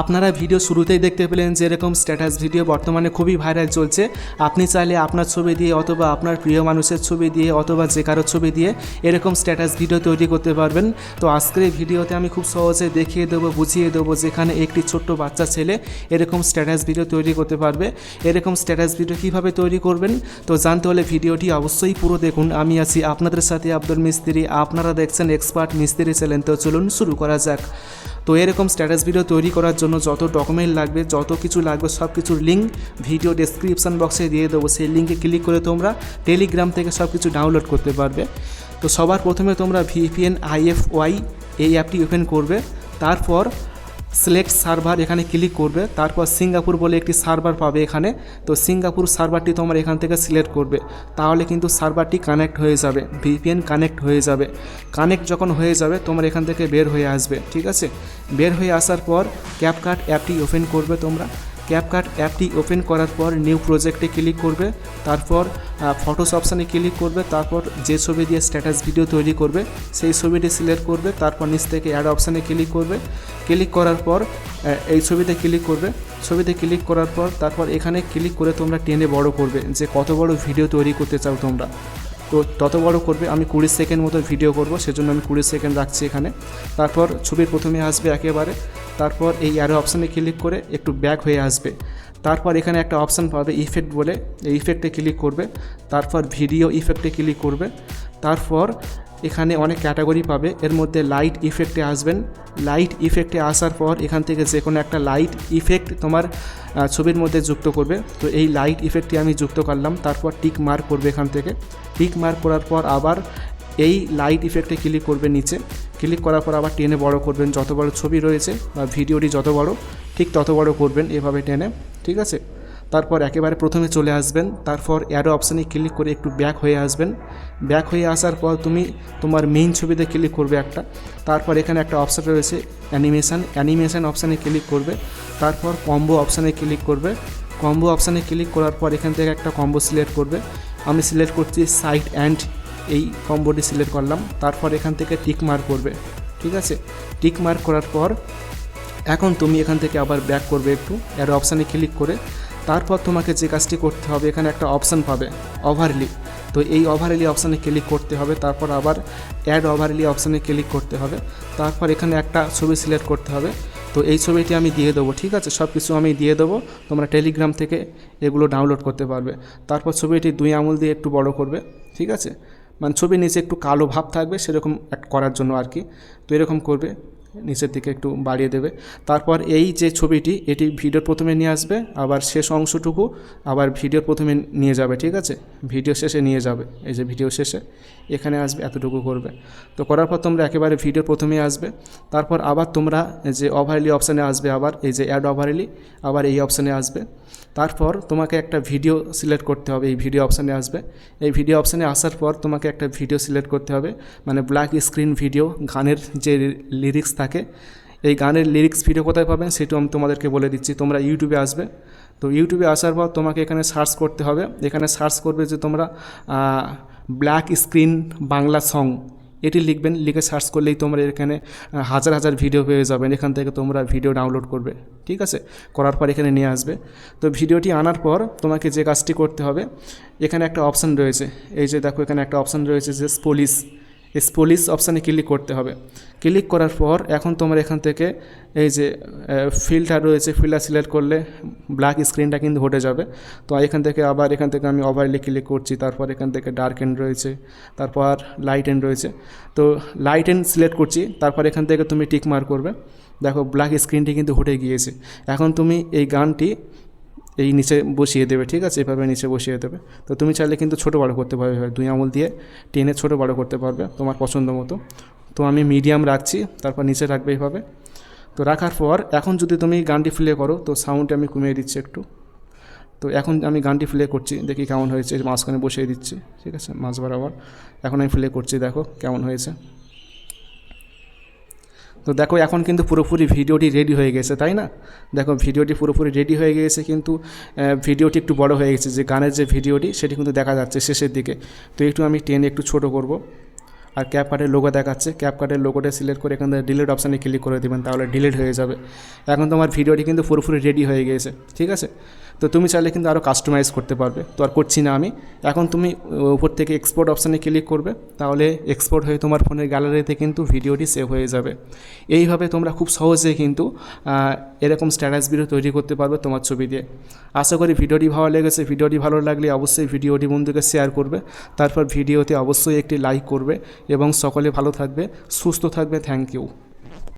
আপনারা ভিডিও শুরুতেই দেখতে পেলেন যে এরকম স্ট্যাটাস ভিডিও বর্তমানে খুবই ভাইরাল চলছে। আপনি চাইলে আপনার ছবি দিয়ে অথবা আপনার প্রিয় মানুষের ছবি দিয়ে অথবা যে কারোর ছবি দিয়ে এরকম স্ট্যাটাস ভিডিও তৈরি করতে পারবেন। তো আজকের এই ভিডিওতে আমি খুব সহজে দেখিয়ে দেবো, বুঝিয়ে দেবো যেখানে একটি ছোট্ট বাচ্চা ছেলে এরকম স্ট্যাটাস ভিডিও তৈরি করতে পারবে। এরকম স্ট্যাটাস ভিডিও কীভাবে তৈরি করবেন? তো জানতে হলে ভিডিওটি অবশ্যই পুরো দেখুন। আমি আছি আপনাদের সাথে আব্দুল মিস্ত্রি। আপনারা দেখছেন এক্সপার্ট মিস্ত্রি চ্যানেল তো চলুন শুরু করা যাক। তো এরকম স্ট্যাটাস ভিডিও তৈরি করার জন্য যত ডকুমেন্ট লাগবে, যত কিছু লাগবে সব কিছুর লিঙ্ক ভিডিও ডেসক্রিপশন বক্সে দিয়ে দেবো। সেই লিঙ্কে ক্লিক করে তোমরা টেলিগ্রাম থেকে সব কিছু ডাউনলোড করতে পারবে। তো সবার প্রথমে তোমরা ভিপিএন আইএফওয়াই এই অ্যাপটি ওপেন করবে। তারপর সিলেক্ট সার্ভার এখানে ক্লিক করবে, তারপর সিঙ্গাপুর বলে একটি সার্ভার পাবে এখানে। তো সিঙ্গাপুর সার্ভারটি তোমার এখান থেকে সিলেক্ট করবে, তাহলে কিন্তু সার্ভারটি কানেক্ট হয়ে যাবে ভিপিএন কানেক্ট হয়ে যাবে। কানেক্ট যখন হয়ে যাবে, তোমার এখান থেকে বের হয়ে আসবে, ঠিক আছে? বের হয়ে আসার পর ক্যাপকার্ট অ্যাপটি ওপেন করবে তোমরা। ক্যাপকার্ট অ্যাপটি ওপেন করার পর নিউ প্রজেক্টে ক্লিক করবে, তারপর ফটোস অপশানে ক্লিক করবে, তারপর যে ছবি দিয়ে স্ট্যাটাস ভিডিও তৈরি করবে, সেই ছবিটি সিলেক্ট করবে, তারপর নিচ থেকে অ্যাড অপশানে ক্লিক করবে। ক্লিক করার পর এই ছবিতে ক্লিক করবে। ছবিতে ক্লিক করার পর, তারপর এখানে ক্লিক করে তোমরা টেনে বড় করবে যে কত বড় ভিডিও তৈরি করতে চাও তোমরা। তো তত বড় করবে, আমি কুড়ি সেকেন্ড মতো ভিডিও করব, সেজন্য আমি কুড়ি সেকেন্ড রাখছি এখানে। তারপর ছবির প্রথমে আসবে একেবারে তারপর এই অ্যারো অপশানে ক্লিক করে একটু ব্যাক হয়ে আসবে। তারপর এখানে একটা অপশান পাবে ইফেক্ট বলে। এই ইফেক্টে ক্লিক করবে। তারপর ভিডিও ইফেক্টে ক্লিক করবে। তারপর এখানে অনেক ক্যাটাগরি পাবে। এর মধ্যে লাইট ইফেক্টে আসবেন। লাইট ইফেক্টে আসার পর এখান থেকে যে কোনো একটা লাইট ইফেক্ট তোমার ছবির মধ্যে যুক্ত করবে। তো এই লাইট ইফেক্টটি আমি যুক্ত করলাম। তারপর টিক মার্ক করবে এখান থেকে। টিক মার্ক করার পর আবার এই লাইট ইফেক্টে ক্লিক করবে নিচে। ক্লিক করার পর আবার টেনে বড় করবেন। যত বড় ছবি রয়েছে বা ভিডিওটি যত বড়, ঠিক তত বড় করবেন এভাবে টেনে, ঠিক আছে? তারপর একেবারে প্রথমে চলে আসবেন। তারপর অ্যারো অপশানে ক্লিক করে একটু ব্যাক হয়ে আসবেন। ব্যাক হয়ে আসার পর তুমি তোমার মেইন ছবিতে ক্লিক করবে একটা। তারপর এখানে একটা অপশান রয়েছে অ্যানিমেশান অ্যানিমেশান অপশানে ক্লিক করবে। তারপর কম্বো অপশানে ক্লিক করবে। কম্বো অপশানে ক্লিক করার পর এখান থেকে একটা কম্বো সিলেক্ট করবে। আমি সিলেক্ট করছি সাইট অ্যান্ড এই কম্বোটি সিলেক্ট করলাম, তারপর এখান থেকে টিক মার্ক করবে, ঠিক আছে? টিক মার্ক করার পর এখন তুমি এখান থেকে আবার ব্যাক করবে একটু এর অপশানে ক্লিক করে, তারপর তোমাকে যে কাজটি করতে হবে, এখানে একটা অপশান পাবে ওভারলি তো এই ওভারলি অপশানে ক্লিক করতে হবে, তারপর আবার অ্যাড ওভারলি অপশানে ক্লিক করতে হবে, তারপর এখানে একটা ছবি সিলেক্ট করতে হবে। তো এই ছবিটি আমি দিয়ে দেবো, ঠিক আছে? সব কিছু আমি দিয়ে দেবো, তোমরা টেলিগ্রাম থেকে এগুলো ডাউনলোড করতে পারবে। তারপর ছবিটি দুই আঙুল দিয়ে একটু বড় করবে, ঠিক আছে? মানে ছবির নিচে একটু কালো ভাব থাকবে সেরকম করার জন্য আর কি। তো এরকম করবে। নিচের দিকে একটু বাড়িয়ে দেবে। তারপর এই যে ছবিটি, এটি ভিডিওর প্রথমে নিয়ে আসবে, আবার শেষ অংশটুকু আবার ভিডিওর প্রথমে নিয়ে যাবে, ঠিক আছে? ভিডিও শেষে নিয়ে যাবে, এই যে ভিডিও শেষে। এখানে আসবে, এতটুকু করবে। তো করার পর তোমরা একেবারে ভিডিও প্রথমেই আসবে। তারপর আবার তোমরা যে ওভারলি অপশানে আসবে আবার, এই যে অ্যাড ওভারলি আবার এই অপশানে আসবে। তারপর তোমাকে একটা ভিডিও সিলেক্ট করতে হবে, এই ভিডিও অপশানে আসবে। এই ভিডিও অপশানে আসার পর তোমাকে একটা ভিডিও সিলেক্ট করতে হবে। মানে ব্ল্যাক স্ক্রিন ভিডিও গানের যে লিরিক্স থাকে। এই গানের লিরিক্স ভিডিও কোথায় পাবেন সেটাও আমি তোমাদেরকে বলে দিচ্ছি। তোমরা ইউটিউবে আসবে। তো ইউটিউবে আসার পর তোমাকে এখানে সার্চ করতে হবে। এখানে সার্চ করবে যে তোমরা ব্ল্যাক স্ক্রিন বাংলা সং এটি লিখবেন। লিখে সার্চ করলেই তোমরা এখানে হাজার হাজার ভিডিও পেয়ে যাবেন। এখান থেকে তোমরা ভিডিও ডাউনলোড করবে। ঠিক আছে? করার পর এখানে নিয়ে আসবে। তো ভিডিওটি আনার পর তোমাকে যে কাজটি করতে হবে, এখানে একটা অপশান রয়েছে। এই যে দেখো, এখানে একটা অপশান রয়েছে যে পুলিশ পুলিশ অপশানে ক্লিক করতে হবে। ক্লিক করার পর এখন তোমার এখান থেকে এই যে ফিল্টার রয়েছে ফিল্টার সিলেক্ট করলে ব্ল্যাক স্ক্রিনটা কিন্তু হটে যাবে। তো এখান থেকে আবার এখান থেকে আমি ওভারলি ক্লিক করছি, তারপর এখান থেকে ডার্ক এন্ড রয়েছে, তারপর লাইট এন্ড রয়েছে। তো লাইট এন্ড সিলেক্ট করছি, তারপর এখান থেকে তুমি টিক মার করবে। দেখো ব্ল্যাক স্ক্রিনটি কিন্তু হটে গিয়েছে। এখন তুমি এই গানটি এই নিচে বসিয়ে দেবে, ঠিক আছে? এভাবে নিচে বসিয়ে দেবে। তো তুমি চাইলে কিন্তু ছোটো বড়ো করতে পারবে। দুই আঙুল দিয়ে টেনে ছোটো বড়ো করতে পারবে তোমার পছন্দ মতো। তো আমি মিডিয়াম রাখছি, তারপর নিচে রাখবে এইভাবে তো রাখার পর এখন যদি তুমি গানটি প্লে করো, তো সাউন্ডটা আমি কমিয়ে দিচ্ছি একটু। তো এখন আমি গানটি প্লে করছি, দেখি কেমন হয়েছে। মাঝখানে বসিয়ে দিচ্ছি, ঠিক আছে? মাঝ বরাবর। এখন আমি প্লে করছি, দেখো কেমন হয়েছে। তো দেখো এখন কিন্তু পুরোপুরি ভিডিওটি রেডি হয়ে গেছে, তাই না? দেখো ভিডিওটি পুরোপুরি রেডি হয়ে গিয়েছে কিন্তু ভিডিওটি একটু বড় হয়ে গেছে, যে গানের যে ভিডিওটি সেটি কিন্তু দেখা যাচ্ছে শেষের দিকে। তো একটু আমি টেনে একটু ছোট করব আর ক্যাপ কার্ডের লোগো দেখাচ্ছে। ক্যাপ কার্ডের লোগোটা সিলেক্ট করে এখান থেকে ডিলিট অপশানে ক্লিক করে দেবেন, তাহলে ডিলিট হয়ে যাবে। এখন তোমার ভিডিওটি কিন্তু পুরোপুরি রেডি হয়ে গিয়েছে ঠিক আছে? তো তুমি চাইলে কিন্তু আরও কাস্টমাইজ করতে পারবে। তো আর করছি না আমি। এখন তুমি উপর থেকে এক্সপোর্ট অপশানে ক্লিক করবে। তাহলে এক্সপোর্ট হয়ে তোমার ফোনের গ্যালারিতে কিন্তু ভিডিওটি সেভ হয়ে যাবে। এইভাবে তোমরা খুব সহজেই কিন্তু এরকম স্ট্যাটাস ভিডিও তৈরি করতে পারবে তোমার ছবি দিয়ে। আশা করি ভিডিওটি ভালো লেগেছে। ভিডিওটি ভালো লাগলে অবশ্যই ভিডিওটি বন্ধুকে শেয়ার করবে। তারপর ভিডিওতে অবশ্যই একটি লাইক করবে। এবং সকলে ভালো থাকবে, সুস্থ থাকবে। Thank you